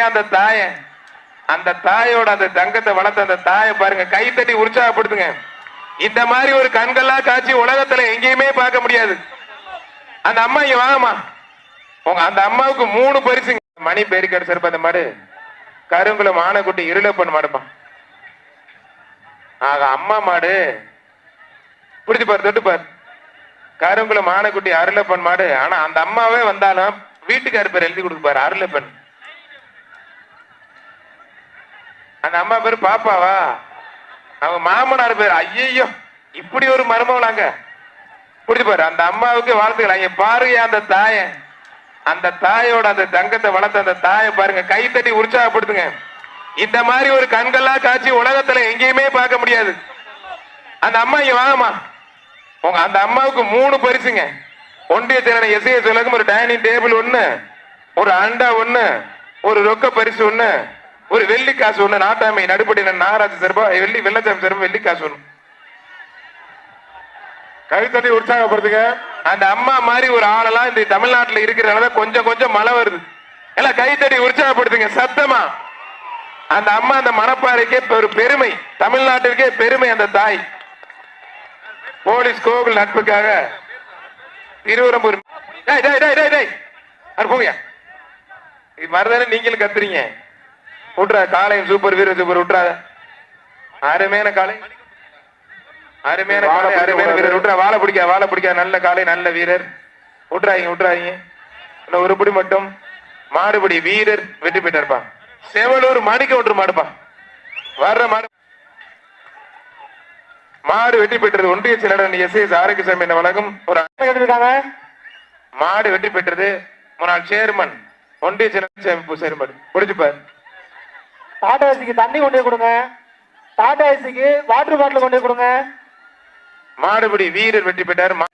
பாருங்க அந்த தாய அந்த தாயோட அந்த தங்கத்தை வளர்த்த அந்த தாயை பாருங்க கை தட்டி உற்சாகப்படுத்துங்க. இந்த மாதிரி ஒரு கண்கள்ளா காட்சி உலகத்துல எங்கேயுமே பார்க்க முடியாது. அந்த அம்மா இங்க வாங்கம்மா. உங்க அந்த அம்மாவுக்கு மூணு பரிசுங்க. மணி பேருக்கு சிறப்பு அந்த மாடு. கருங்குளம் ஆனைக்குட்டி இருளப்பன் மாடுப்பா. ஆக அம்மா மாடு. பிடிச்சு பாரு தொட்டு பாரு. கருங்குளம் ஆனைக்குட்டி அருளப்பன் மாடு. ஆனா அந்த அம்மாவே வந்தாலும் வீட்டுக்கு பேர் எழுதி கொடுப்பாரு அருளப்பன். அந்த அம்மா பேர் பாப்பாவா? அவங்க மாமனார் பேர். ஐயோ இப்படி ஒரு மருமவளாங்க புரிஞ்சு பாரு அந்த அம்மாவுக்கு வாழ்த்துக்கள். அங்க பாருங்க அந்த தாய. அந்த தாயோட அந்த தங்கத்தை வளர்த்த அந்த தாயை பாருங்க. கை தட்டி உற்சாகப்படுத்துங்க. இந்த மாதிரி ஒரு கண்கள்ளா காட்சி உலகத்துல எங்கேயுமே பார்க்க முடியாது. அந்த அம்மா இங்க வாங்கம்மா. உங்க அந்த அம்மாவுக்கு மூணு பரிசுங்க. ஒன்றிய திறனை எஸ்ஐஎஸ் உலகம் ஒரு டைனிங் டேபிள் ஒண்ணு ஒரு அண்டா ஒண்ணு ஒரு ரொக்க பரிசு ஒண்ணு. ஒரு வெள்ளி காசு ஒண்ணு நாட்டாமை நடுப்படி நாகராஜ சிறப்பா வெள்ளி வெள்ளச்சாமி சிறப்பு வெள்ளி காசு ஒண்ணு. கழுத்தட்டி உற்சாகப்படுத்துங்க. அந்த அம்மா மாதிரி ஒரு ஆளெல்லாம் இந்த தமிழ்நாட்டுல இருக்கிறனால கொஞ்சம் கொஞ்சம் மழை வருது. எல்லாம் கைத்தடி உற்சாகப்படுத்துங்க சத்தமா. அந்த அம்மா அந்த மணப்பாறைக்கே ஒரு பெருமை தமிழ்நாட்டிற்கே பெருமை அந்த தாய். போலீஸ் கோவில் நட்புக்காக திருவரம்பூர் போங்க இது மறுதானே நீங்களும் கத்துறீங்க. விட்றா காலையும் சூப்பர் வீர சூப்பர் விட்றாத அருமையான காலை அருமையான காலை அருமையான. வீரர். விட்றா வாழை பிடிக்க வாழை பிடிக்க நல்ல காலை நல்ல வீரர். விட்றாங்க விட்றாங்க இன்னும் ஒரு படி மட்டும். மாடுபடி வீரர் வெற்றி பெற்றார்ப்பா. செவலூர் மாடிக்க விட்டுரு மாடுப்பா. வர்ற மாடு. மாடு வெற்றி பெற்றது ஒன்றிய செயலாளர் எஸ் எஸ் ஆரோக்கியசாமி என்ன வழங்கும் ஒரு மாடு வெற்றி பெற்றது முன்னாள் சேர்மன். ஒன்றிய செயலாளர் சேர்மன். பிடிச்சுப்பார் டாடா ஏசிக்கு தண்ணி கொண்டு கொடுங்க. டாடா ஏசிக்கு வாட்டர் பாட்டில் கொண்டு கொடுங்க. மாடுபிடி வீரர் வெற்றி பெற்றார். மா-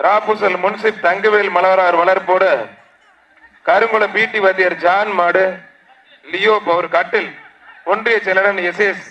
ராபுசல் முன்சிப் தங்கவேல் மலவரார் வளர்ப்போடு கருங்குளம் பீட்டி வாத்தியார் ஜான் மாடு லியோ பவர் கட்டில் ஒன்றிய செயலாளர் எஸ் எஸ்